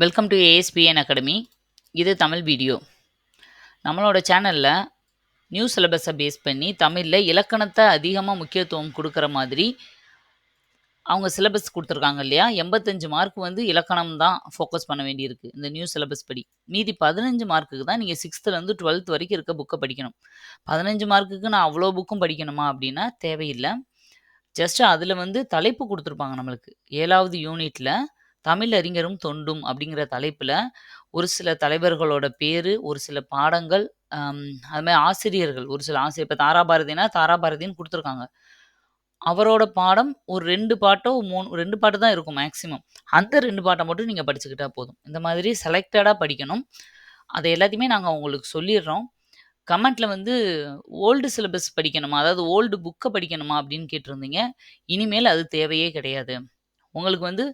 Welcome to ASPN academy இது Tamil video. நம்மளோட சேனலில் நியூ சிலபஸை பேஸ் பண்ணி தமிழில் இலக்கணத்தை அதிகமாக முக்கியத்துவம் கொடுக்குற மாதிரி அவங்க சிலபஸ் கொடுத்துருக்காங்க இல்லையா? எண்பத்தஞ்சு மார்க் வந்து இலக்கணம் தான் ஃபோக்கஸ் பண்ண வேண்டியிருக்கு. இந்த நியூ சிலபஸ் படி. மீதி பதினஞ்சு மார்க்குக்கு தான் நீங்கள் சிக்ஸ்த்துலேருந்து டுவெல்த் வரைக்கும் இருக்க புக்கை படிக்கணும். பதினஞ்சு மார்க்குக்கு நான் அவ்வளோ புக்கும் படிக்கணுமா அப்படின்னா தேவையில்லை. ஜஸ்ட் அதில் வந்து தலைப்பு கொடுத்துருப்பாங்க நம்மளுக்கு. ஏழாவது யூனிட்டில் தமிழ் அறிஞரும் தொண்டும் அப்படிங்கிற தலைப்பில் ஒரு சில தலைவர்களோட பேர் ஒரு சில பாடங்கள் அதுமாதிரி அது மாதிரி ஆசிரியர்கள் ஒரு சில ஆசிரியர் இப்போ தாராபாரதினா தாராபாரதின்னு கொடுத்துருக்காங்க. அவரோட பாடம் ஒரு ரெண்டு பாட்டோ மூணு ரெண்டு பாட்டு தான் இருக்கும் மேக்ஸிமம் அந்த ரெண்டு பாட்டை மட்டும் நீங்கள் படிச்சுக்கிட்டா போதும். இந்த மாதிரி செலக்டடாக படிக்கணும். அதை எல்லாத்தையுமே நாங்கள் உங்களுக்கு சொல்லிடுறோம். கமெண்ட்டில் வந்து ஓல்டு சிலபஸ் படிக்கணுமா? அதாவது ஓல்டு புக்கை படிக்கணுமா? அப்படின்னு கேட்டிருந்தீங்க. இனிமேல் அது தேவையே கிடையாது. உங்களுக்கு வந்து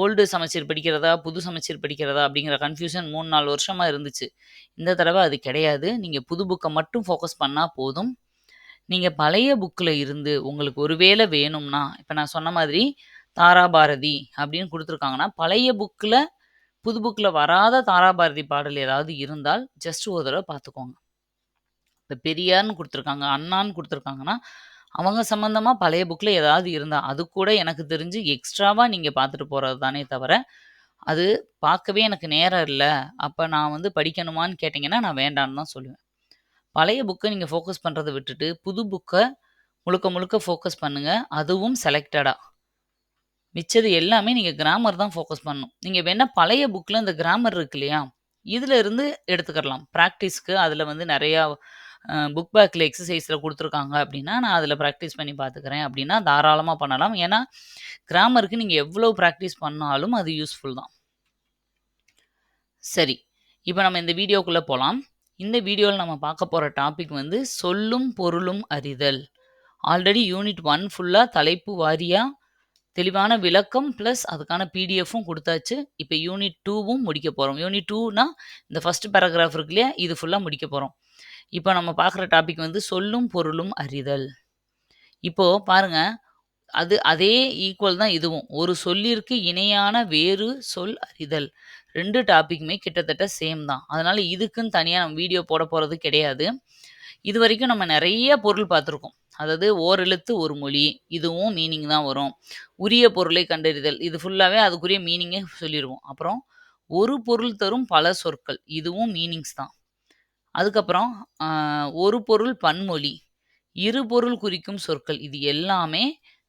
ஓல்டு சமச்சீர் படிக்கிறதா புது சமச்சீர் படிக்கிறதா அப்படிங்கிற கன்ஃபியூஷன் மூணு நாலு வருஷமாக இருந்துச்சு. இந்த தடவை அது கிடையாது. நீங்கள் புது புக்கை மட்டும் ஃபோக்கஸ் பண்ணால் போதும். நீங்கள் பழைய புக்கில் இருந்து உங்களுக்கு ஒருவேளை வேணும்னா இப்போ நான் சொன்ன மாதிரி தாராபாரதி அப்படின்னு கொடுத்துருக்காங்கன்னா பழைய புக்கில் புது புக்கில் வராத தாராபாரதி பாடல் ஏதாவது இருந்தால் ஜஸ்ட் ஒரு தடவை பார்த்துக்கோங்க. இப்போ பெரியார்னு கொடுத்துருக்காங்க அண்ணான்னு கொடுத்துருக்காங்கன்னா அவங்க சம்மந்தமாக பழைய புக்கில் ஏதாவது இருந்தால் அது கூட எனக்கு தெரிஞ்சு எக்ஸ்ட்ராவாக நீங்கள் பார்த்துட்டு போகிறது தானே தவிர அது பார்க்கவே எனக்கு நேரம் இல்லை. அப்போ நான் வந்து படிக்கணுமான்னு கேட்டிங்கன்னா நான் வேண்டான்னு தான் சொல்லுவேன். பழைய புக்கை நீங்கள் ஃபோக்கஸ் பண்ணுறதை விட்டுட்டு புது புக்கை முழுக்க முழுக்க ஃபோக்கஸ் பண்ணுங்கள் அதுவும் செலக்டடாக மிச்சது எல்லாமே நீங்கள் கிராமர் தான் ஃபோக்கஸ் பண்ணணும். நீங்கள் வேணால் பழைய புக்கில் இந்த கிராமர் இருக்கு இல்லையா? இதில் இருந்து எடுத்துக்கிறலாம். ப்ராக்டிஸ்க்கு அதில் வந்து நிறையா புக் பேக்கில் எக்ஸசைஸில் கொடுத்துருக்காங்க அப்படின்னா நான் அதில் ப்ராக்டிஸ் பண்ணி பார்த்துக்கிறேன் அப்படின்னா தாராளமாக பண்ணலாம். ஏன்னா கிராமருக்கு நீங்கள் எவ்வளோ ப்ராக்டிஸ் பண்ணாலும் அது யூஸ்ஃபுல் தான். சரி. இப்போ நம்ம இந்த வீடியோக்குள்ளே போகலாம் இந்த வீடியோவில் நம்ம பார்க்க போகிற டாபிக் வந்து சொல்லும் பொருளும் அறிதல். ஆல்ரெடி யூனிட் ஒன் ஃபுல்லாக தலைப்பு வாரியாக தெளிவான விளக்கம் ப்ளஸ் அதுக்கான பிடிஎஃப்பும் கொடுத்தாச்சு. இப்போ யூனிட் டூவும் முடிக்க போகிறோம் யூனிட் டூனா இந்த ஃபஸ்ட் பேராகிராஃப் இருக்கு இல்லையா இது ஃபுல்லாக முடிக்க போகிறோம் இப்போ நம்ம பார்க்குற டாபிக் வந்து சொல்லும் பொருளும் அறிதல். இப்போது பாருங்க அது அதே ஈக்குவல் தான் இதுவும். ஒரு சொல்லிற்கு இணையான வேறு சொல் அறிதல். ரெண்டு டாப்பிக்குமே கிட்டத்தட்ட சேம் தான். அதனால் இதுக்குன்னு தனியாக நம்ம வீடியோ போட போகிறது கிடையாது. இது வரைக்கும் நம்ம நிறைய பொருள் பார்த்துருக்கோம். அதாவது ஓரெழுத்து ஒரு மொழி. இதுவும் மீனிங் தான் வரும். உரிய பொருளை கண்டறிதல். இது ஃபுல்லாகவே அதுக்குரிய மீனிங்கே சொல்லிடுவோம் அப்புறம் ஒரு பொருள் தரும் பல சொற்கள். இதுவும் மீனிங்ஸ் தான். அதுக்கப்புறம் ஒரு பொருள் பன்மொழி இரு பொருள் குறிக்கும் சொற்கள் இது எல்லாமே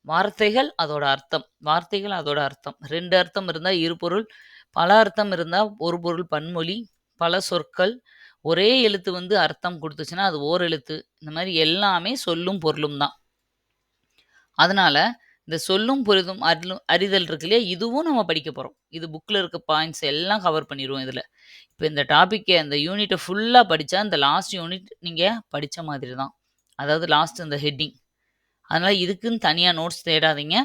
வார்த்தைகள் அதோட அர்த்தம் வார்த்தைகள் அதோட அர்த்தம். ரெண்டு அர்த்தம் இருந்தால் இரு பொருள் பல அர்த்தம் இருந்தால் ஒரு பொருள் பன்மொழி பல சொற்கள் ஒரே எழுத்து வந்து அர்த்தம் கொடுத்துச்சுன்னா அது ஓர் எழுத்து இந்த மாதிரி எல்லாமே சொல்லும் பொருளும் தான் அதனால இந்த சொல்லும் பொருதும் அருளும் அறிதல் இருக்கு இல்லையா? இதுவும் நம்ம படிக்க போகிறோம் இது புக்கில் இருக்க பாயிண்ட்ஸ் எல்லாம் கவர் பண்ணிடுவோம் இதில். இப்போ இந்த டாப்பிக்கை அந்த யூனிட்டை ஃபுல்லாக படித்தா இந்த லாஸ்ட் யூனிட் நீங்கள் படித்த மாதிரி தான். அதாவது லாஸ்ட் இந்த ஹெட்டிங் அதனால் இதுக்குன்னு தனியாக நோட்ஸ் தேடாதீங்க.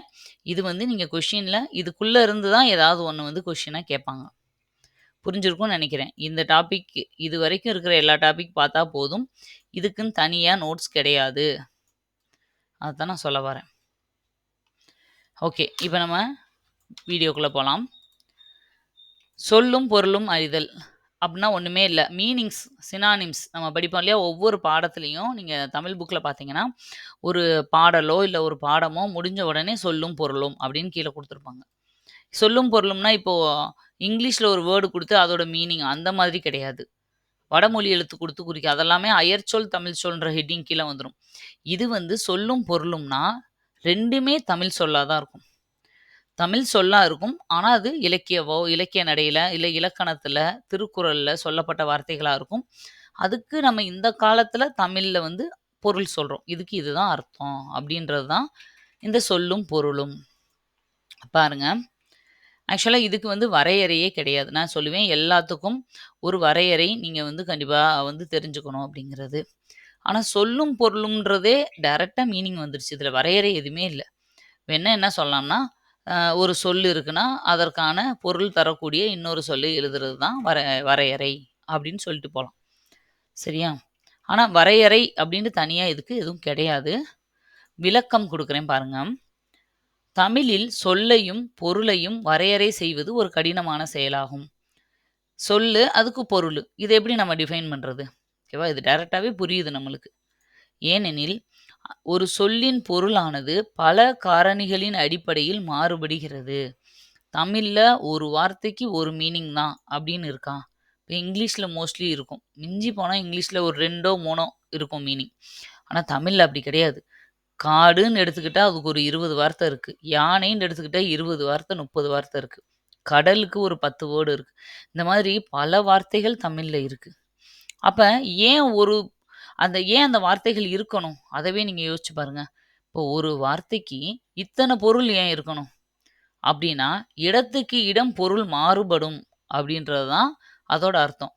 இது வந்து நீங்கள் கொஷினில் இதுக்குள்ளே இருந்து தான் ஏதாவது ஒன்று வந்து கொஷினாக கேட்பாங்க. புரிஞ்சிருக்கும்னு நினைக்கிறேன். இந்த டாபிக் இது வரைக்கும் இருக்கிற எல்லா டாபிக் பார்த்தா போதும். இதுக்குன்னு தனியாக நோட்ஸ் கிடையாது. அதுதான் நான் சொல்ல வரேன். ஓகே இப்போ நம்ம வீடியோக்குள்ளே போகலாம் சொல்லும் பொருளும் அறிதல் அப்படின்னா ஒன்றுமே இல்லை. மீனிங்ஸ் சினானிம்ஸ் நம்ம படிப்போம் இல்லையா? ஒவ்வொரு பாடத்துலேயும் நீங்கள் தமிழ் புக்கில் பார்த்தீங்கன்னா ஒரு பாடலோ இல்லை ஒரு பாடமோ முடிஞ்ச உடனே சொல்லும் பொருளும் அப்படின்னு கீழே கொடுத்துருப்பாங்க. சொல்லும் பொருளும்னா இப்போது இங்கிலீஷில் ஒரு வேர்டு கொடுத்து அதோட மீனிங் அந்த மாதிரி கிடையாது. வடமொழி எழுத்து கொடுத்து குறிக்க அதெல்லாமே அயற்சொல் தமிழ் சொல்ன்ற ஹெட்டிங் கீழே வந்துடும் இது வந்து சொல்லும் பொருளும்னா ரெண்டுமே தமிழ் சொல்லாக தான் இருக்கும். தமிழ் சொல்லாக இருக்கும். ஆனால் அது இலக்கியவோ இலக்கிய நடையில் இல்லை இலக்கணத்தில் திருக்குறளில் சொல்லப்பட்ட வார்த்தைகளாக இருக்கும். அதுக்கு நம்ம இந்த காலத்தில் தமிழில் வந்து பொருள் சொல்கிறோம் இதுக்கு இதுதான் அர்த்தம் அப்படின்றது தான் இந்த சொல்லும் பொருளும். பாருங்க. ஆக்சுவலாக இதுக்கு வந்து வரையறையே கிடையாது. நான் சொல்லுவேன் எல்லாத்துக்கும் ஒரு வரையறை நீங்கள் வந்து கண்டிப்பாக வந்து தெரிஞ்சுக்கணும் அப்படிங்கிறது. ஆனால் சொல்லும் பொருளும்ன்றதே டைரெக்டாக மீனிங் வந்துருச்சு. இதில் வரையறை எதுவுமே இல்லை. வேணா என்ன சொல்லலாம்னா ஒரு சொல் இருக்குன்னா அதற்கான பொருள் தரக்கூடிய இன்னொரு சொல்லு எழுதுறது தான் வர வரையறை அப்படின்னு சொல்லிட்டு போகலாம் சரியா? ஆனால் வரையறை அப்படின்னு தனியாக இதுக்கு எதுவும் கிடையாது. விளக்கம் கொடுக்குறேன் பாருங்க. தமிழில் சொல்லையும் பொருளையும் வரையறை செய்வது ஒரு கடினமான செயலாகும். சொல்லு, அதுக்கு பொருள். இதை எப்படி நம்ம டிஃபைன் பண்ணுறது ஓகேவா? இது டைரெக்டாகவே புரியுது நம்மளுக்கு. ஏனெனில், ஒரு சொல்லின் பொருளானது பல காரணிகளின் அடிப்படையில் மாறுபடுகிறது. தமிழில் ஒரு வார்த்தைக்கு ஒரு மீனிங் தான் அப்படின்னு இருக்கா? இப்போ இங்கிலீஷில் மோஸ்ட்லி இருக்கும். மிஞ்சி போனால் இங்கிலீஷில் ஒரு 2ஓ, 3ஓ இருக்கும் மீனிங். ஆனால் தமிழில் அப்படி கிடையாது. காடுன்னு எடுத்துக்கிட்டால் அதுக்கு ஒரு 20 வார்த்தை இருக்குது யானைன்னு எடுத்துக்கிட்டால் இருபது வார்த்தை, 30 வார்த்தை இருக்குது கடலுக்கு ஒரு பத்து வேர்டு இருக்குது இந்த மாதிரி பல வார்த்தைகள் தமிழில் இருக்குது அப்ப ஏன் ஒரு அந்த ஏன் அந்த வார்த்தைகள் இருக்கணும்? அதவே நீங்க யோசிச்சு பாருங்க. இப்போ ஒரு வார்த்தைக்கு இத்தன பொருள் ஏன் இருக்கணும்? அப்படின்னா, இடத்துக்கு இடம் பொருள் மாறுபடும் அப்படின்றது தான் அதோட அர்த்தம்.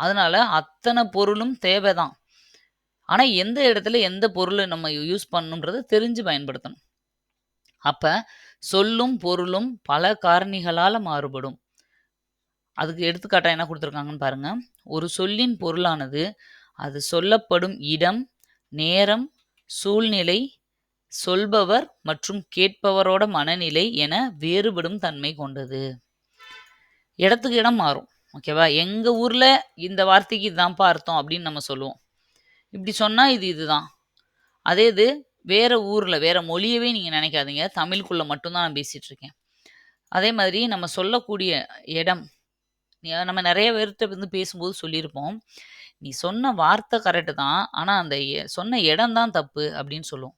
அதனால அத்தன பொருளும் தேவை தான். ஆனா, எந்த இடத்துல எந்த பொருள நம்ம யூஸ் பண்ணணும்ன்றத தெரிஞ்சு பயன்படுத்தணும். அப்ப சொல்லும், பொருளும் பல காரணிகளால மாறுபடும். அதுக்கு எடுத்துக்காட்டாக என்ன கொடுத்துருக்காங்கன்னு பாருங்கள் ஒரு சொல்லின் பொருளானது, அது சொல்லப்படும் இடம், நேரம், சூழ்நிலை, சொல்பவர் மற்றும் கேட்பவரோட மனநிலை என வேறுபடும் தன்மை கொண்டது. இடத்துக்கு இடம் மாறும். ஓகேவா? எங்கள் ஊரில் இந்த வார்த்தைக்கு இதான்ப்பா அர்த்தம் அப்படின்னு நம்ம சொல்லுவோம். இப்படி சொன்னால் இது இதுதான். அதே இது வேற ஊரில் வேறு மொழியவே நீங்கள் நினைக்காதீங்க. தமிழுக்குள்ளே மட்டும்தான் நான் பேசிகிட்ருக்கேன் அதே மாதிரி நம்ம சொல்லக்கூடிய இடம், நம்ம நிறைய பேர்ட்ட வந்து பேசும்போது சொல்லியிருப்போம். "நீ சொன்ன வார்த்தை கரெக்ட்டு தான். ஆனா அந்த எ சொன்ன இடம் தான் தப்பு" அப்படின்னு சொல்லுவோம்.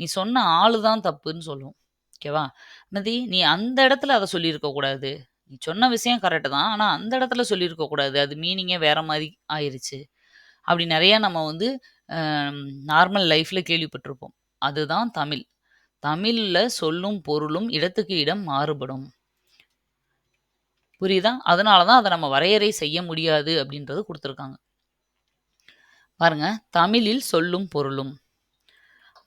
"நீ சொன்ன ஆளு தான் தப்புன்னு" சொல்லுவோம். ஓகேவா? "மதி நீ அந்த இடத்துல அத சொல்லியிருக்க கூடாது. நீ சொன்ன விஷயம் கரெக்ட்டு தான். ஆனா அந்த இடத்துல சொல்லியிருக்க கூடாது. அது மீனிங்கே வேற மாரி ஆயிருச்சு." அப்படி நிறையா நம்ம வந்து அ நார்மல் லைஃப்ல கேள்விப்பட்டிருப்போம். அதுதான் தமிழ். தமிழ்ல சொல்லும், பொருளும் இடத்துக்கு இடம் மாறுபடும். புரியுதா? அதனால தான் அதை நம்ம வரையறை செய்ய முடியாது அப்படின்றது கொடுத்துருக்காங்க பாருங்க, தமிழில் சொல்லும், பொருளும்.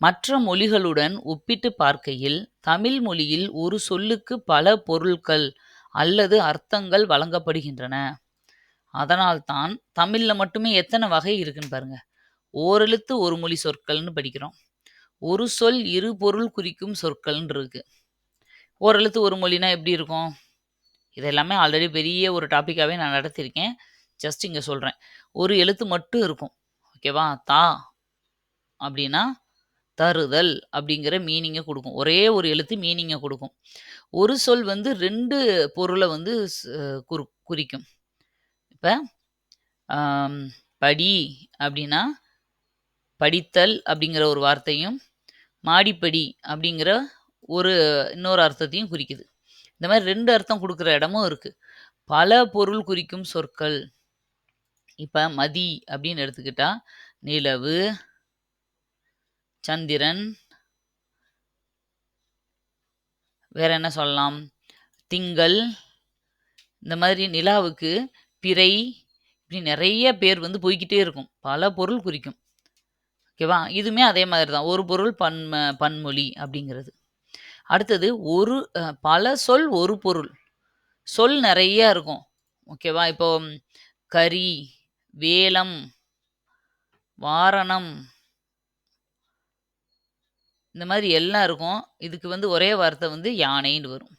மற்ற மொழிகளுடன் ஒப்பிட்டு பார்க்கையில், தமிழ் மொழியில் ஒரு சொல்லுக்கு பல பொருள்கள் அல்லது அர்த்தங்கள் வழங்கப்படுகின்றன. அதனால் தான் மட்டுமே எத்தனை வகை இருக்குன்னு பாருங்க. ஓரெழுத்து ஒரு மொழி சொற்கள்னு படிக்கிறோம். ஒரு சொல் இரு பொருள் குறிக்கும் சொற்கள்னு இருக்கு. ஓரெழுத்து ஒரு மொழினா எப்படி இருக்கும்? இது எல்லாமே ஆல்ரெடி பெரிய ஒரு டாப்பிக்காகவே நான் நடத்தியிருக்கேன். ஜஸ்ட் இங்கே சொல்கிறேன் ஒரு எழுத்து மட்டும் இருக்கும். ஓகேவா? தா அப்படின்னா, தருதல் அப்படிங்கிற மீனிங்கை கொடுக்கும் ஒரே ஒரு எழுத்து மீனிங்கை கொடுக்கும் ஒரு சொல் வந்து ரெண்டு பொருளை வந்து குறி குறு குறிக்கும். இப்போ படி அப்படின்னா, படித்தல் அப்படிங்கிற ஒரு வார்த்தையும், மாடிப்படி அப்படிங்கிற ஒரு இன்னொரு அர்த்தத்தையும் குறிக்குது. இந்த மாதிரி ரெண்டு அர்த்தம் கொடுக்குற இடமும் இருக்குது பல பொருள் குறிக்கும் சொற்கள். இப்போ மதி அப்படின்னு எடுத்துக்கிட்டா, நிலவு சந்திரன் வேற என்ன சொல்லலாம்? திங்கள் இந்த மாதிரி நிலாவுக்கு பிறை இப்படி நிறைய பேர் வந்து போய்கிட்டே இருக்கும். பல பொருள் குறிக்கும். ஓகேவா? இதுவுமே அதே மாதிரி தான். ஒரு பொருள் பன்ம பன்மொழி அப்படிங்கிறது. அடுத்தது ஒரு பல சொல் ஒரு பொருள். சொல் நிறைய இருக்கும். ஓகேவா? இப்போ கரி, வேலம், வாரணம் இந்த மாதிரி எல்லாம் இருக்கும். இதுக்கு வந்து ஒரே வார்த்தை வந்து யானைன்னு வரும்.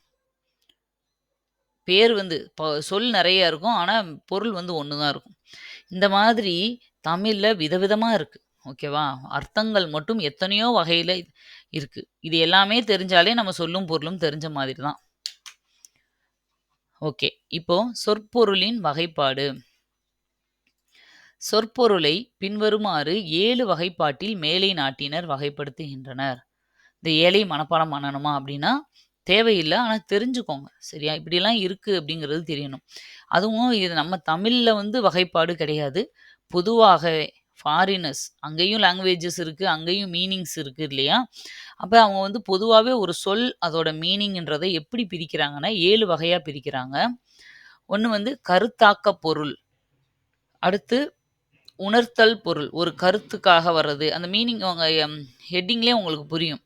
பேர் வந்து ப சொல் நிறையா இருக்கும். ஆனால் பொருள் வந்து ஒன்று தான் இருக்கும். இந்த மாதிரி தமிழில் விதவிதமாக இருக்குது ஓகேவா? அர்த்தங்கள் மட்டும் எத்தனையோ வகையில் இருக்குது இது எல்லாமே தெரிஞ்சாலே நம்ம சொல்லும், பொருளும் தெரிஞ்ச மாதிரி தான். ஓகே. இப்போ சொற்பொருளின் வகைப்பாடு. சொற்பொருளை பின்வருமாறு ஏழு வகைப்பாட்டில் மேலை நாட்டினர் வகைப்படுத்துகின்றனர். இந்த ஏழை மனப்பாடம் பண்ணணுமா அப்படின்னா, தேவையில்லை ஆனால் தெரிஞ்சுக்கோங்க. சரியா? இப்படிலாம் இருக்குது அப்படிங்கிறது தெரியணும். அதுவும் இது நம்ம தமிழில் வந்து வகைப்பாடு கிடையாது. பொதுவாகவே ஃபாரினர்ஸ் அங்கேயும் லாங்குவேஜஸ் இருக்குது அங்கேயும் மீனிங்ஸ் இருக்குது இல்லையா? அப்போ அவங்க வந்து பொதுவாகவே ஒரு சொல் அதோட மீனிங்ன்றதை எப்படி பிரிக்கிறாங்கன்னா, ஏழு வகையாக பிரிக்கிறாங்க. ஒன்று வந்து கருத்தாக்க பொருள். அடுத்து உணர்த்தல் பொருள். ஒரு கருத்துக்காக வர்றது. அந்த மீனிங் அவங்க ஹெட்டிங்லேயே உங்களுக்கு புரியும்.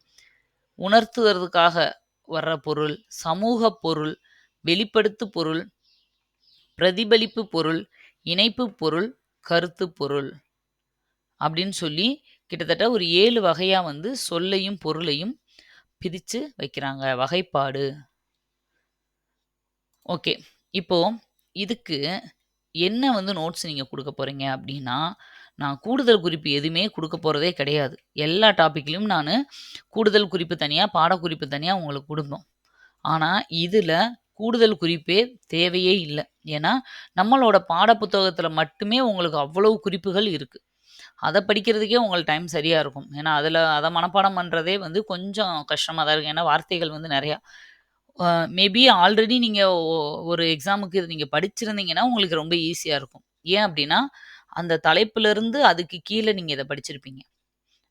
உணர்த்துவதற்காக வர்ற பொருள், சமூக பொருள், வெளிப்படுத்து பொருள், பிரதிபலிப்பு பொருள், இணைப்பு பொருள், கருத்து பொருள். அப்படின்னு சொல்லி கிட்டத்தட்ட ஒரு ஏழு வகையாக வந்து சொல்லையும், பொருளையும் பிரித்து வைக்கிறாங்க. வகைப்பாடு. ஓகே. இப்போ இதுக்கு என்ன வந்து நோட்ஸ் நீங்கள் கொடுக்க போகிறீங்க அப்படின்னா நான் கூடுதல் குறிப்பு எதுவுமே கொடுக்க போகிறதே கிடையாது. எல்லா டாப்பிக்லேயும் நான் கூடுதல் குறிப்பு தனியாக பாடக்குறிப்பு தனியாக உங்களுக்கு கொடுப்போம் ஆனால் இதில் கூடுதல் குறிப்பே தேவையே இல்லை ஏன்னா, நம்மளோட பாடப்புத்தகத்தில் மட்டுமே உங்களுக்கு அவ்வளவு குறிப்புகள் இருக்குது அதை படிக்கிறதுக்கே உங்கள் டைம் சரியாக இருக்கும். ஏன்னா, அதில் அதை மனப்பாடம் பண்ணுறதே வந்து கொஞ்சம் கஷ்டமாக தான் இருக்கும். ஏன்னா, வார்த்தைகள் வந்து நிறையா மேபி ஆல்ரெடி நீங்கள் ஒ ஒரு எக்ஸாமுக்கு இது நீங்கள் படிச்சிருந்தீங்கன்னா, உங்களுக்கு ரொம்ப ஈஸியாக இருக்கும். ஏன் அப்படின்னா அந்த தலைப்புலருந்து அதுக்கு கீழே நீங்கள் இதை படிச்சிருப்பீங்க.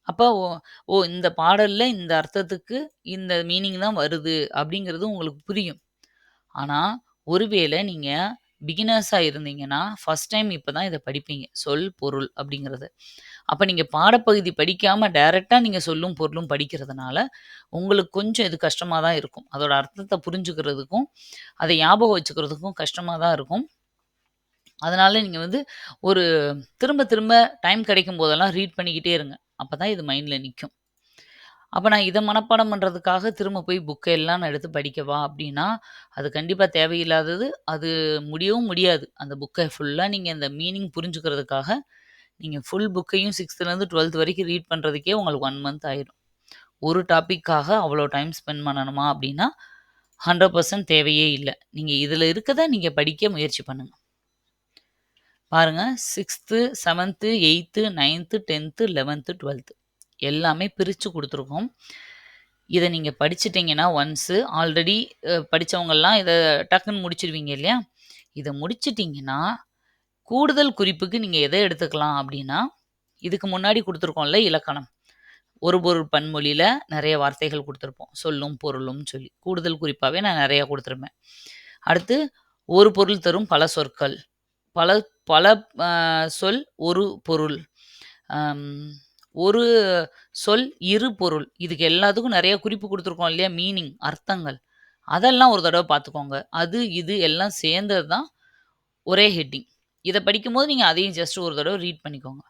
அப்போ ஓ ஓ இந்த பாடலில் இந்த அர்த்தத்துக்கு இந்த மீனிங் தான் வருது அப்படிங்கிறது உங்களுக்கு புரியும். ஆனால் ஒருவேளை நீங்கள் பிகினர்ஸாக இருந்தீங்கன்னா, ஃபர்ஸ்ட் டைம் இப்போ தான் இதை படிப்பீங்க. சொல், பொருள் அப்படிங்கிறது அப்போ நீங்கள் பாடப்பகுதி படிக்காமல் டைரெக்டாக நீங்கள் சொல்லும், பொருளும் படிக்கிறதுனால, உங்களுக்கு கொஞ்சம் இது கஷ்டமாக தான் இருக்கும். அதோட அர்த்தத்தை புரிஞ்சுக்கிறதுக்கும், அதை ஞாபகம் வச்சுக்கிறதுக்கும் கஷ்டமாக தான் இருக்கும். அதனால் நீங்கள் வந்து ஒரு திரும்ப திரும்ப டைம் கிடைக்கும் போதெல்லாம் ரீட் பண்ணிக்கிட்டே இருங்க. அப்போ தான் இது மைண்டில் நிற்கும் அப்போ நான் இதை மனப்பாடம் பண்ணுறதுக்காக திரும்ப போய் புக்கை எல்லாம் நான் எடுத்து படிக்கவா அப்படின்னா அது கண்டிப்பாக தேவையில்லாதது. அது முடியவும் முடியாது. அந்த புக்கை ஃபுல்லாக நீங்கள் இந்த மீனிங் புரிஞ்சுக்கிறதுக்காக, நீங்கள் ஃபுல் புக்கையும் 6த்துலருந்து 12த் வரைக்கும் ரீட் பண்ணுறதுக்கே உங்களுக்கு ஒன் மந்த் ஆயிரும். ஒரு டாப்பிக்காக அவ்வளோ டைம் ஸ்பெண்ட் பண்ணணுமா அப்படின்னா ஹண்ட்ரட் பர்சன்ட் தேவையே இல்லை நீங்கள் இதில் இருக்கத நீங்கள் படிக்க முயற்சி பண்ணுங்கள் பாருங்க 6த்து, 7த்து, 8த்து, 9த்து, 10த்து, 11த்து, 12த்து எல்லாமே பிரித்து கொடுத்துருக்கோம் இதை நீங்கள் படிச்சுட்டீங்கன்னா ஒன்ஸு ஆல்ரெடி படித்தவங்கள்லாம் இதை டக்குன்னு முடிச்சிடுவீங்க இல்லையா? இதை முடிச்சிட்டிங்கன்னா கூடுதல் குறிப்புக்கு நீங்கள் எதை எடுத்துக்கலாம் அப்படின்னா இதுக்கு முன்னாடி கொடுத்துருக்கோம்ல இலக்கணம். ஒரு பொருள் பன்மொழியில் நிறைய வார்த்தைகள் கொடுத்துருப்போம் சொல்லும், பொருளும் சொல்லி. கூடுதல் குறிப்பாகவே நான் நிறையா கொடுத்துருப்பேன் அடுத்து ஒரு பொருள் தரும் பல சொற்கள். பல பல சொல், ஒரு பொருள். ஒரு சொல், இரு பொருள். இதுக்கு எல்லாத்துக்கும் நிறைய குறிப்பு கொடுத்துருக்கோம் இல்லையா? மீனிங் அர்த்தங்கள். அதெல்லாம் ஒரு தடவை பார்த்துக்கோங்க. அது, இது எல்லாம் சேர்ந்தது தான் ஒரே ஹெட்டிங். இதை படிக்கும்போது நீங்கள் அதையும் ஜஸ்ட் ஒரு தடவை ரீட் பண்ணிக்கோங்க.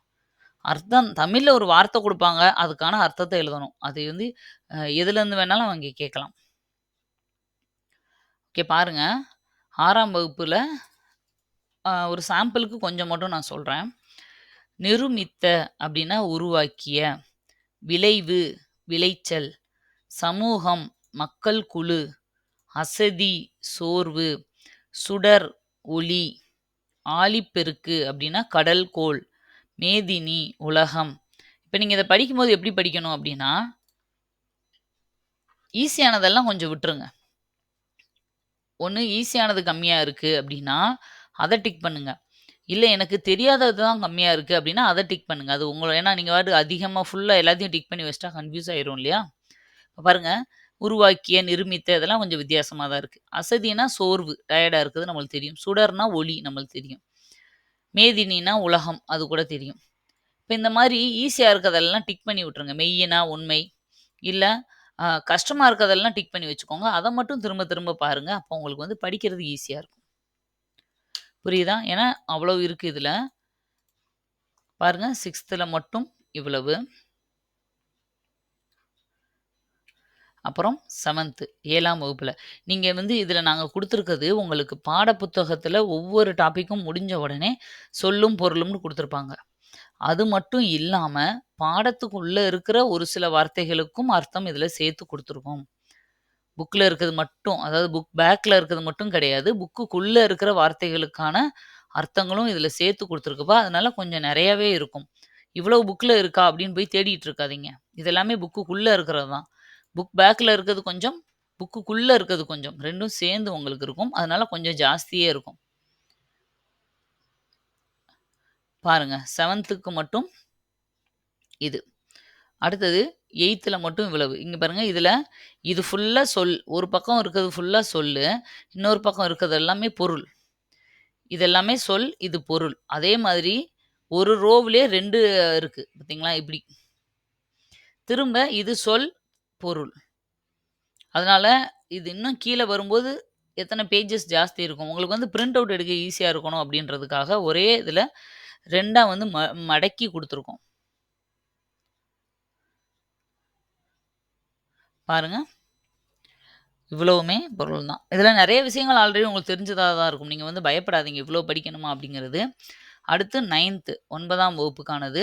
அர்த்தம் தமிழில் ஒரு வார்த்தை கொடுப்பாங்க அதுக்கான அர்த்தத்தை எழுதணும். அது வந்து எதுலேருந்து வேணாலும் அவங்க கேட்கலாம். ஓகே பாருங்க. ஆறாம் வகுப்பில் ஒரு சாம்பிளுக்கு கொஞ்சம் மட்டும் நான் சொல்கிறேன் நிருமித்த அப்படின்னா உருவாக்கிய, விளைவு, விளைச்சல், சமூகம், மக்கள் குழு, அசதி, சோர்வு, சுடர், ஒளி, ஆழிப்பெருக்கு அப்படின்னா கடல், கோள், மேதினி, உலகம். இப்போ நீங்கள் இதை படிக்கும்போது எப்படி படிக்கணும் அப்படின்னா ஈஸியானதெல்லாம் கொஞ்சம் விட்டுருங்க. ஒன்று ஈஸியானது கம்மியாக இருக்குது அப்படின்னா அதை டிக் பண்ணுங்கள் இல்லை எனக்கு தெரியாதது தான் கம்மியாக இருக்குது அப்படின்னா அதை டிக் பண்ணுங்கள் அது உங்களை ஏன்னா நீங்கள் பாட்டுக்கு அதிகமாக ஃபுல்லாக எல்லாத்தையும் டிக் பண்ணி வச்சிட்டா கன்ஃப்யூஸ் ஆயிரும் இல்லையா? பாருங்கள் உருவாக்கிய, நிருமித்த இதெல்லாம் கொஞ்சம் வித்தியாசமாக தான் இருக்குது அசதினா சோர்வு, டயர்டாக இருக்குது நம்மளுக்கு தெரியும். சுடர்னா ஒளி நம்மளுக்கு தெரியும். மேதினா உலகம் அது கூட தெரியும். இப்போ இந்த மாதிரி ஈஸியாக இருக்கிறதெல்லாம் டிக் பண்ணி விட்டுருங்க. மெய்யினா உண்மை. இல்லை கஷ்டமாக இருக்கிறதெல்லாம் டிக் பண்ணி வச்சுக்கோங்க. அதை மட்டும் திரும்ப திரும்ப பாருங்கள் அப்போ உங்களுக்கு வந்து படிக்கிறது ஈஸியாக இருக்கும். புரியுதா? ஏன்னா அவ்வளோ இருக்குது இதில் பாருங்கள் சிக்ஸ்த்தில் மட்டும் இவ்வளவு. அப்புறம் செவன்த்து ஏழாம் வகுப்பில் நீங்கள் வந்து இதில் நாங்கள் கொடுத்துருக்கிறது உங்களுக்கு பாடப்புத்தகத்தில் ஒவ்வொரு டாப்பிக்கும் முடிஞ்ச உடனே சொல்லும், பொருளும்னு கொடுத்துருப்பாங்க அது மட்டும் இல்லாமல் பாடத்துக்குள்ளே இருக்கிற ஒரு சில வார்த்தைகளுக்கும் அர்த்தம் இதில் சேர்த்து கொடுத்துருக்கோம் புக்கில் இருக்கிறது மட்டும் அதாவது புக் பேக்கில் இருக்கிறது மட்டும் கிடையாது. புக்குக்குள்ளே இருக்கிற வார்த்தைகளுக்கான அர்த்தங்களும் இதில் சேர்த்து கொடுத்துருக்குப்பா அதனால கொஞ்சம் நிறையாவே இருக்கும். இவ்வளோ புக்கில் இருக்கா அப்படின்னு போய் தேடிட்டு இருக்காதீங்க. இதெல்லாமே புக்குக்குள்ளே இருக்கிறது தான். புக் பேக்கில் இருக்கிறது கொஞ்சம், புக்குக்குள்ளே இருக்கிறது கொஞ்சம். ரெண்டும் சேர்ந்து உங்களுக்கு இருக்கும். அதனால கொஞ்சம் ஜாஸ்தியே இருக்கும். பாருங்க செவன்த்துக்கு மட்டும் இது. அடுத்தது எயித்தில் மட்டும் இவ்வளவு. இங்கே பாருங்கள் இதில் இது ஃபுல்லாக சொல். ஒரு பக்கம் இருக்கிறது ஃபுல்லாக சொல் இன்னொரு பக்கம் இருக்கிறது எல்லாமே பொருள். இது எல்லாமே சொல், இது பொருள். அதே மாதிரி ஒரு ரோவிலே ரெண்டு இருக்குது பார்த்தீங்களா? இப்படி திரும்ப இது சொல், பொருள். அதனால் இது இன்னும் கீழே வரும்போது எத்தனை பேஜஸ் ஜாஸ்தி இருக்கும். உங்களுக்கு வந்து பிரிண்ட் அவுட் எடுக்க ஈஸியாக இருக்கணும் அப்படின்றதுக்காக ஒரே இதில் ரெண்டாக வந்து ம மடக்கி கொடுத்துருக்கோம் பாருங்கள் இவ்வளவுமே பொருள் தான். இதில் நிறைய விஷயங்கள் ஆல்ரெடி உங்களுக்கு தெரிஞ்சதாக தான் இருக்கும். நீங்கள் வந்து பயப்படாதீங்க. இவ்வளோ படிக்கணுமா அப்படிங்கிறது. அடுத்து 9த் 9ஆம் வகுப்புக்கானது.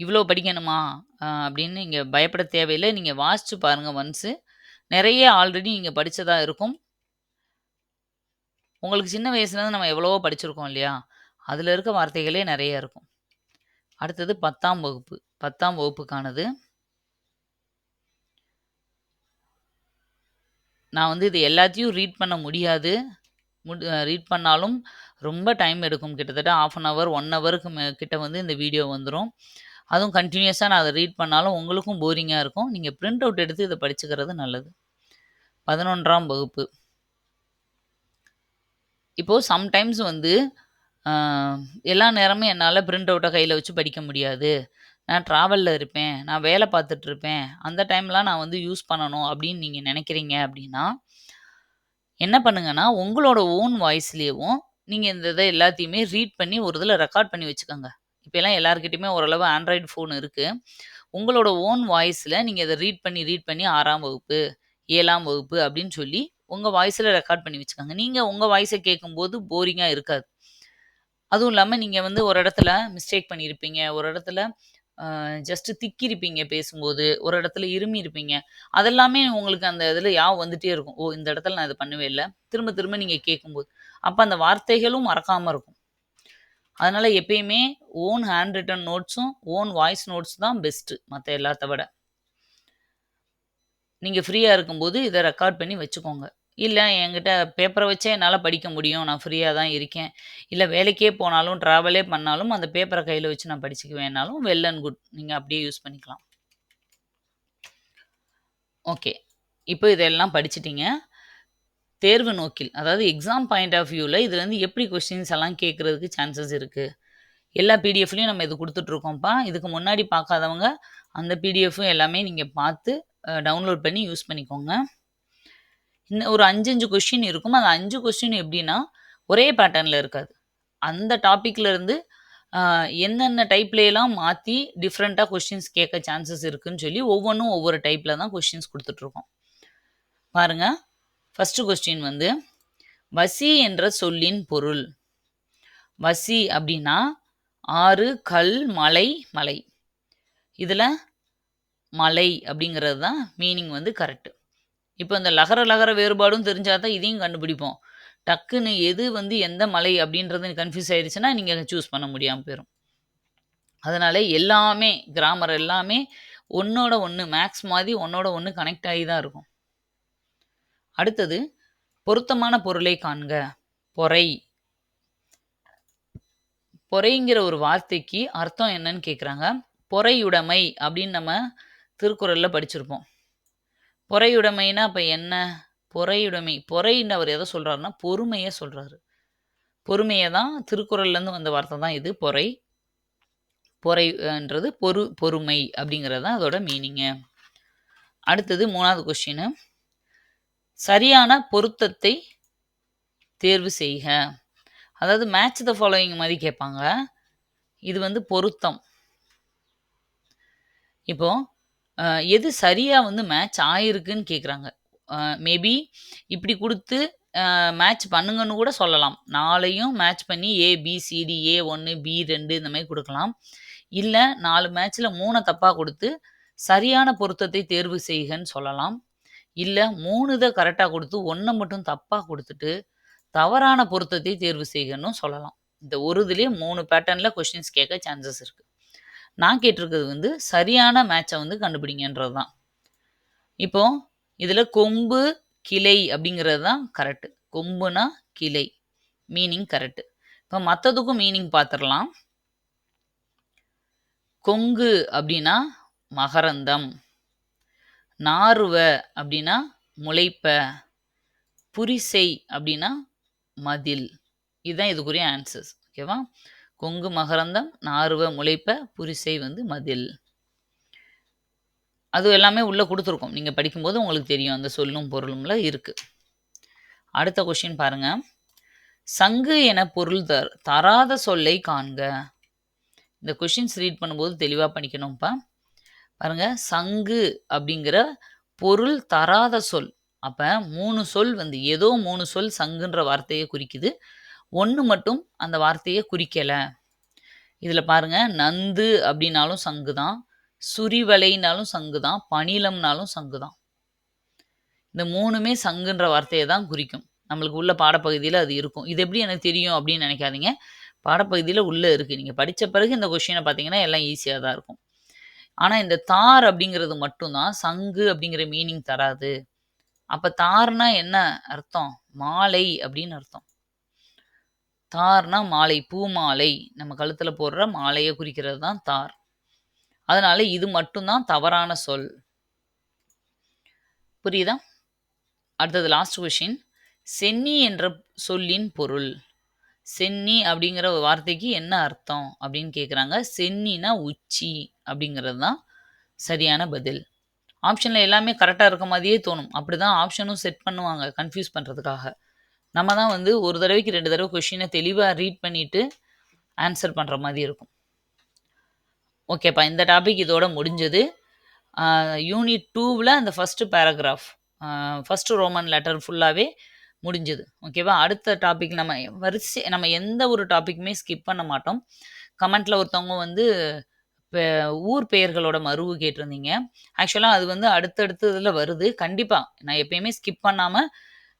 இவ்வளோ படிக்கணுமா? அப்படின்னு நீங்கள் பயப்பட தேவையில்லை நீங்கள் வாசிச்சு பாருங்கள் ஒன்ஸு. நிறைய ஆல்ரெடி நீங்கள் படித்ததாக இருக்கும். உங்களுக்கு சின்ன வயசுலேருந்து நம்ம எவ்வளவோ படிச்சிருக்கோம் இல்லையா? அதில் இருக்க வார்த்தைகளே நிறைய இருக்கும். அடுத்தது 10ஆம் வகுப்பு. 10ஆம் வகுப்புக்கானது. நான் வந்து இது எல்லாத்தையும் ரீட் பண்ண முடியாது. முட் ரீட் பண்ணாலும் ரொம்ப டைம் எடுக்கும். கிட்டத்தட்ட 1/2 அன் ஹவர், ஒன் ஹவருக்கு கிட்டே கிட்ட வந்து இந்த வீடியோ வந்துடும் அதுவும் கண்டினியூஸாக நான் அதை ரீட் பண்ணாலும் உங்களுக்கும் போரிங்காக இருக்கும். நீங்கள் பிரிண்ட் அவுட் எடுத்து இதை படிச்சுக்கிறது நல்லது. 11ஆம் வகுப்பு. இப்போது சம்டைம்ஸ் வந்து எல்லா நேரமும் என்னால் பிரிண்ட் அவுட்டை கையில் வச்சு படிக்க முடியாது. நான் ட்ராவலில் இருப்பேன். நான் வேலை பார்த்துட்டு இருப்பேன். அந்த டைம்லாம் நான் வந்து யூஸ் பண்ணணும் அப்படின்னு நீங்கள் நினைக்கிறீங்க அப்படின்னா, என்ன பண்ணுங்கன்னா, உங்களோட ஓன் வாய்ஸ்லேயும் நீங்கள் இந்த இதை எல்லாத்தையுமே ரீட் பண்ணி ஒரு இதில் ரெக்கார்ட் பண்ணி வச்சுக்கோங்க இப்போலாம் எல்லாருக்கிட்டையுமே ஓரளவு ஆண்ட்ராய்டு ஃபோன் இருக்குது உங்களோட ஓன் வாய்ஸில் நீங்கள் இதை ரீட் பண்ணி, ரீட் பண்ணி ஆறாம் வகுப்பு, ஏழாம் வகுப்பு அப்படின்னு சொல்லி உங்கள் வாய்ஸில் ரெக்கார்ட் பண்ணி வச்சுக்கோங்க நீங்கள் உங்கள் வாய்ஸை கேட்கும்போது போரிங்காக இருக்காது. அதுவும் இல்லாமல் நீங்கள் வந்து ஒரு இடத்துல மிஸ்டேக் பண்ணியிருப்பீங்க. ஒரு இடத்துல ஜஸ்ட்டு ஜஸ்ட் திக்கியிருப்பீங்க பேசும்போது. ஒரு இடத்துல இருமியிருப்பீங்க. அதெல்லாமே உங்களுக்கு அந்த இதில் ஞாபகம் வந்துட்டே இருக்கும். ஓ! இந்த இடத்துல நான் இதை பண்ணவே இல்லை திரும்ப திரும்ப நீங்கள் கேட்கும்போது. அப்போ அந்த வார்த்தைகளும் மறக்காமல் இருக்கும். அதனால் எப்பயுமே ஓன் ஹேண்ட் ரிட்டன் நோட்ஸும், ஓன் வாய்ஸ் நோட்ஸ் தான் பெஸ்ட்டு மற்ற எல்லாத்த விட. நீங்கள் ஃப்ரீயாக இருக்கும்போது இதை ரெக்கார்ட் பண்ணி வச்சுக்கோங்க. இல்லை என்கிட்ட பேப்பரை வச்சே என்னால் படிக்க முடியும். நான் ஃப்ரீயாக தான் இருக்கேன். இல்லை வேலைக்கே போனாலும், ட்ராவலே பண்ணாலும் அந்த பேப்பரை கையில் வச்சு நான் படிச்சுக்குவேன்னாலும் வெல் அண்ட் குட். நீங்கள் அப்படியே யூஸ் பண்ணிக்கலாம். ஓகே. இப்போ இதெல்லாம் படிச்சிட்டிங்க தேர்வு நோக்கில், அதாவது எக்ஸாம் பாயிண்ட் ஆஃப் வியூவில் இதுலேருந்து எப்படி கொஸ்டின்ஸ் எல்லாம் கேட்குறதுக்கு சான்சஸ் இருக்குது எல்லா பிடிஎஃப்லையும் நம்ம இது கொடுத்துட்ருக்கோம்ப்பா இதுக்கு முன்னாடி பார்க்காதவங்க அந்த பிடிஎஃப்பும் எல்லாமே நீங்கள் பார்த்து டவுன்லோட் பண்ணி யூஸ் பண்ணிக்கோங்க. இன்னும் ஒரு 5, 5 கொஸ்டின் இருக்கும். அந்த 5 கொஸ்டின் எப்படின்னா, ஒரே பேட்டர்னில் இருக்காது. அந்த டாப்பிக்லேருந்து என்னென்ன டைப்லேயெல்லாம் மாற்றி டிஃப்ரெண்ட்டாக கொஸ்டின்ஸ் கேட்க சான்சஸ் இருக்குன்னு சொல்லி ஒவ்வொன்றும் ஒவ்வொரு டைப்பில் தான் கொஷின்ஸ் கொடுத்துட்ருக்கோம் பாருங்க. ஃபஸ்ட்டு கொஸ்டின் வந்து வசி என்ற சொல்லின் பொருள். வசி அப்படின்னா ஆறு, கல், மலை, மலை. இதில் மலை அப்படிங்கிறது தான் மீனிங் வந்து கரெக்டு இப்போ இந்த லகர, லகர வேறுபாடும் தெரிஞ்சா தான் இதையும் கண்டுபிடிப்போம். டக்குன்னு எது வந்து எந்த மலை அப்படின்றது கன்ஃப்யூஸ் ஆயிடுச்சுன்னா, நீங்கள் சூஸ் பண்ண முடியாமல் போயிடும் அதனால் எல்லாமே கிராமர் எல்லாமே ஒன்றோட ஒன்று மேக்ஸ் மாதிரி ஒண்ணோட ஒன்று கனெக்ட் ஆகி தான் இருக்கும். அடுத்தது பொருத்தமான பொருளை காண்க. பொறை. பொறைங்கிற ஒரு வார்த்தைக்கு அர்த்தம் என்னன்னு கேட்குறாங்க. பொறையுடைமை அப்படின்னு நம்ம திருக்குறளில் படிச்சிருப்போம். பொறையுடைமைன்னா இப்போ என்ன? பொறையுடைமை. பொறைன்னு அவர் எதை சொல்கிறாருன்னா பொறுமையை சொல்கிறாரு பொறுமையை தான் திருக்குறள்லேருந்து வந்த வார்த்தை தான் இது பொறை. பொறைன்றது பொறு பொறுமை அப்படிங்கிறது தான் அதோட மீனிங்கு. அடுத்தது மூணாவது கொஸ்டினு. சரியான பொருத்தத்தை தேர்வு செய்க. அதாவது மேட்ச் த ஃபாலோயிங் மாதிரி கேட்பாங்க. இது வந்து பொருத்தம். இப்போது எது சரியாக வந்து மேட்ச் ஆயிருக்குன்னு கேட்குறாங்க. மேபி இப்படி கொடுத்து மேட்ச் பண்ணுங்கன்னு கூட சொல்லலாம். நாளையும் மேட்ச் பண்ணி A, B, C, D, A one, B two இந்த மாதிரி கொடுக்கலாம் இல்லை நாலு மேட்ச்சில் மூணை தப்பாக கொடுத்து சரியான பொருத்தத்தை தேர்வு செய்கன்னு சொல்லலாம். இல்லை மூணு இதை கரெக்டாக கொடுத்து ஒன்றை மட்டும் தப்பாக கொடுத்துட்டு தவறான பொருத்தத்தை தேர்வு செய்கன்னு சொல்லலாம். இந்த ஒரு இதுலயே 3 பேட்டர்ன்ல கொஸ்டின்ஸ் கேட்க சான்சஸ் இருக்குது நான் கேட்டிருக்கிறது வந்து சரியான மேட்சை வந்து கண்டுபிடிங்கன்றது தான். இப்போ இதில் கொம்பு, கிளை அப்படிங்கிறது தான் கரெக்ட். கொம்புனா கிளை. Meaning correct. இப்போ மற்றதுக்கும் மீனிங் பார்த்துடலாம் கொங்கு அப்படின்னா மகரந்தம். நாறுவ அப்படின்னா முளைப்ப. புரிசை அப்படின்னா மதில். இதுதான் இதுக்குரிய ஆன்சர்ஸ். ஓகேவா? கொங்கு மகரந்தம், நார்வ முளைப்ப, புரிசை வந்து மதில். அது எல்லாமே உள்ளே கொடுத்துருக்கோம் நீங்கள் படிக்கும்போது உங்களுக்கு தெரியும். அந்த சொல்லும் பொருளும்ல இருக்குது அடுத்த கொஷின் பாருங்கள் சங்கு என பொருள் தர் தராத சொல்லை காண்க. இந்த கொஷின்ஸ் ரீட் பண்ணும்போது தெளிவாக படிக்கணும்ப்பா. பாருங்க சங்கு அப்படிங்கிற பொருள் தராத சொல் அப்போ மூணு சொல் வந்து ஏதோ மூணு சொல் சங்குன்ற வார்த்தையை குறிக்குது ஒன்று மட்டும் அந்த வார்த்தையை குறிக்கலை. இதில் பாருங்க நந்து அப்படின்னாலும் சங்கு தான் சுரிவலைனாலும் சங்கு தான் பணிலம்னாலும் சங்கு தான் இந்த மூணுமே சங்குன்ற வார்த்தையை தான் குறிக்கும். நம்மளுக்கு உள்ள பாடப்பகுதியில் அது இருக்கும். இது எப்படி எனக்கு தெரியும் அப்படின்னு நினைக்காதீங்க. பாடப்பகுதியில் உள்ளே இருக்குது நீங்கள் படித்த பிறகு இந்த கொஷினை பார்த்தீங்கன்னா எல்லாம் ஈஸியாக தான் இருக்கும். ஆனால் இந்த தார் அப்படிங்கிறது மட்டும்தான் சங்கு அப்படிங்கிற மீனிங் தராது. அப்போ தார்னா என்ன அர்த்தம்? மாலை அப்படின்னு அர்த்தம். தார்னா மாலை பூ மாலை. நம்ம கழுத்தில் போடுற மாலையை குறிக்கிறது தான் தார். அதனால் இது மட்டும்தான் தவறான சொல். புரியுதா? அடுத்தது லாஸ்ட் கொஷின் சென்னி என்ற சொல்லின் பொருள். சென்னி அப்படிங்கிற வார்த்தைக்கு என்ன அர்த்தம் அப்படின்னு கேட்குறாங்க சென்னினா உச்சி அப்படிங்கிறது தான் சரியான பதில். ஆப்ஷனில் எல்லாமே கரெக்டாக இருக்க மாதிரியே தோணும். அப்படி தான் ஆப்ஷனும் செட் பண்ணுவாங்க கன்ஃபியூஸ் பண்ணுறதுக்காக நம்ம தான் வந்து ஒரு தடவைக்கு ரெண்டு தடவை கொஷினை தெளிவாக ரீட் பண்ணிவிட்டு ஆன்சர் பண்ணுற மாதிரி இருக்கும். ஓகேப்பா இந்த டாபிக் இதோட முடிஞ்சது. யூனிட் டூவில் அந்த first paragraph first Roman letter ஃபுல்லாகவே முடிஞ்சது. ஓகேவா அடுத்த டாபிக் நம்ம வரிசை நம்ம எந்த ஒரு டாப்பிக்குமே ஸ்கிப் பண்ண மாட்டோம். கமெண்ட்டில் ஒருத்தவங்க வந்து ஊர் பெயர்களோட மருவு கேட்டிருந்தீங்க. ஆக்சுவலாக அது வந்து அடுத்தடுத்த இதில் வருது. கண்டிப்பாக நான் எப்பயுமே ஸ்கிப் பண்ணாமல்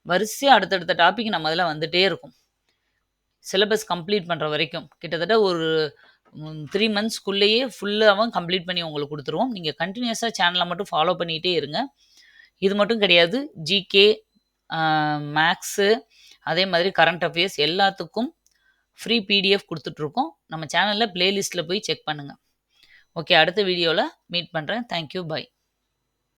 வரிசையாக அடுத்தடுத்த டாபிக் நம்ம அதில் வந்துகிட்டே இருக்கும். சிலபஸ் கம்ப்ளீட் பண்ணுற வரைக்கும். கிட்டத்தட்ட ஒரு த்ரீ மந்த்ஸ்க்குள்ளேயே ஃபுல்லாகவும் கம்ப்ளீட் பண்ணி உங்களுக்கு கொடுத்துருவோம். நீங்கள் கண்டினியூஸாக சேனலை மட்டும் ஃபாலோ பண்ணிகிட்டே இருங்க. இது மட்டும் கிடையாது. ஜிகே மேக்ஸு அதே மாதிரி கரண்ட் அஃபேர்ஸ் எல்லாத்துக்கும் ஃப்ரீ பிடிஎஃப் கொடுத்துட்ருக்கோம். நம்ம சேனலில் ப்ளேலிஸ்ட்டில் போய் செக் பண்ணுங்கள் ஓகே அடுத்த வீடியோவில் மீட் பண்ணுறேன் தேங்க்யூ பாய்